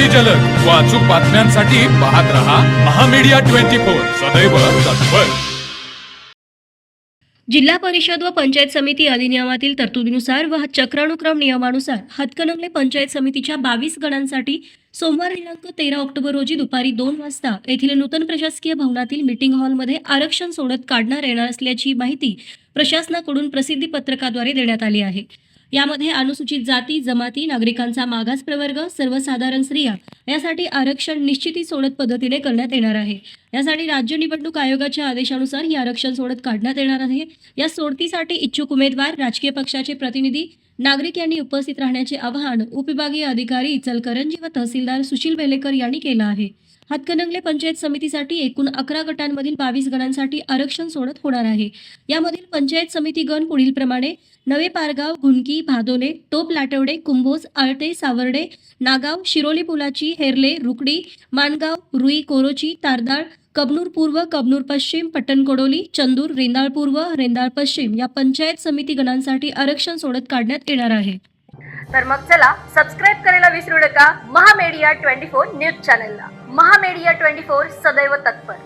अगदी जलद. व अचूक बातम्यांसाठी पाहत रहा महामीडिया ट्वेंटी फोर. सदैव तत्पर. जिल्हा परिषद व पंचायत समिती अधिनियमातील तरतुदीनुसार व चक्रानुक्रम नियमानुसार हातकणंगले पंचायत समितीच्या बावीस गणांसाठी सोमवार दिनांक तेरा ऑक्टोबर रोजी दुपारी दोन वाजता येथील नूतन प्रशासकीय भवनातील मीटिंग हॉलमध्ये आरक्षण सोडत काढणार येणार असल्याची माहिती प्रशासनाकडून प्रसिद्धी पत्रकाद्वारे देण्यात आली आहे. यामध्ये अनुसूचित जाती जमाती नागरिकांचा मागास प्रवर्ग सर्वसाधारण स्त्रिया यासाठी आरक्षण निश्चिती सोडत पद्धतीने करण्यात येणार आहे. यासाठी राज्य निवडणूक आयोगाच्या आदेशानुसार ही आरक्षण सोडत काढण्यात येणार आहे. या सोडतीसाठी इच्छुक उमेदवार राजकीय पक्षाचे प्रतिनिधी नागरिक यांनी उपस्थित राहण्याचे आवाहन उपविभागीय अधिकारी इचलकरंजी व तहसीलदार सुशील वेलेकर यांनी केलं आहे. हातकणंगले पंचायत समितीसाठी एकूण अकरा गटांमधील बावीस गणांसाठी आरक्षण सोडत होणार आहे. यामधील पंचायत समिती गण पुढील प्रमाणे नवे पारगाव घुणकी भादोले टोप लाटवडे कुंभोज आळते सावर्डे नागाव शिरोली पुलाची हेरले रुकडी मानगाव रुई कोरोची तारदाळ कबनूर पूर्व कबनूर पश्चिम पट्टणकोडोली चंदूर रेंदाळ पूर्व रेंदाळ पश्चिम या पंचायत समिती गणांसाठी आरक्षण सोडत काढण्यात येणार आहे. तर मग चला सबस्क्राईब करायला विसरू नका. महामेडिया ट्वेंटी फोर न्यूज चॅनलला महामेडिया ट्वेंटी फोर सदैव तत्पर.